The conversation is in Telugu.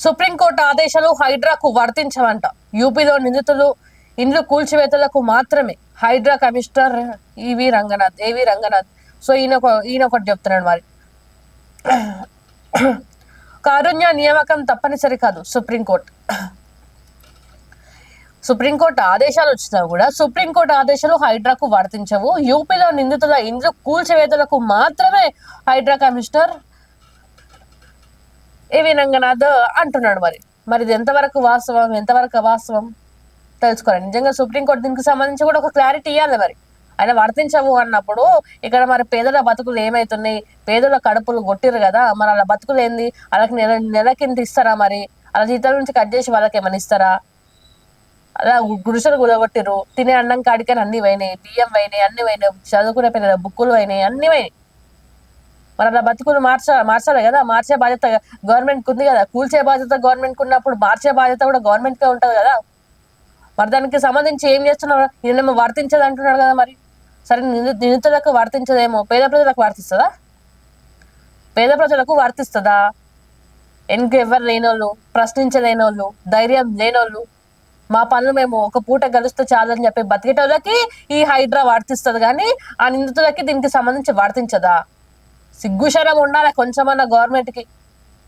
సుప్రీంకోర్టు ఆదేశాలు హైడ్రాకు వర్తించవంట. యూపీలో నిందితులు ఇండ్లు కూల్చివేతలకు మాత్రమే. హైడ్రా కమిషనర్ ఈవి రంగనాథ్ ఏవి రంగనాథ్. సో ఈయన ఒక- ఈయన ఒకటి చెప్తున్నాడు మరి. కారుణ్య నియామకం తప్పనిసరి కాదు సుప్రీంకోర్టు. సుప్రీంకోర్టు ఆదేశాలు వచ్చినా కూడా సుప్రీంకోర్టు ఆదేశాలు హైడ్రాకు వర్తించవు. యూపీలో నిందితుల ఇండ్లు కూల్చివేతలకు మాత్రమే హైడ్రా కమిషనర్ ఏ వినంగనాథ్ అంటున్నాడు మరి. మరి ఇది ఎంతవరకు వాస్తవం? ఎంతవరకు అవాస్తవం? తెలుసుకోవాలి. నిజంగా సుప్రీంకోర్టు దీనికి సంబంధించి కూడా ఒక క్లారిటీ ఇవ్వాలి మరి. ఆయన వర్తించవు అన్నప్పుడు ఇక్కడ మరి పేదల బతుకులు ఏమవుతున్నాయి పేదల కడుపులు కొట్టిరు కదా. మరి అలా బతుకులు ఏంది? వాళ్ళకి నెల నెలకింత ఇస్తారా మరి? అలా జీతాల నుంచి కట్ చేసి వాళ్ళకి ఏమైనా ఇస్తారా? అలా గు- గుడిసెలు గులగొట్టిరు తినే అన్నం కాడికని అన్ని పోయినాయి. బియ్యం పోయినాయి అన్ని పోయినాయి. చదువుకునే పిల్లల బుక్కులు పోయినాయి అన్ని పోయినాయి. మరి అలా బతుకులు మార్చ మార్చాలి కదా. మార్చే బాధ్యత గవర్నమెంట్ ఉంది కదా. కూల్చే బాధ్యత గవర్నమెంట్ ఉన్నప్పుడు మార్చే బాధ్యత కూడా గవర్నమెంట్ కే కదా. మరి దానికి సంబంధించి ఏం చేస్తున్నారు? ఈయనేమో వర్తించదు అంటున్నాడు కదా మరి. సరే నింది- నిందితులకు వర్తించదేమో. పేద ప్రజలకు వర్తిస్తుందా? పేద ప్రజలకు వర్తిస్తుందా? వెనుక ఎవరు లేనోళ్ళు ప్రశ్నించలేనోళ్ళు ధైర్యం లేనోళ్ళు? మా పనులు మేము ఒక పూట గెలిస్తే చాలని చెప్పి బతికేటోళ్ళకి ఈ హైడ్రా వర్తిస్తుంది కానీ ఆ నిందితులకి దీనికి సంబంధించి వర్తించదా? సిగ్గుశరం ఉండాలి కొంచెమన్నా గవర్నమెంట్కి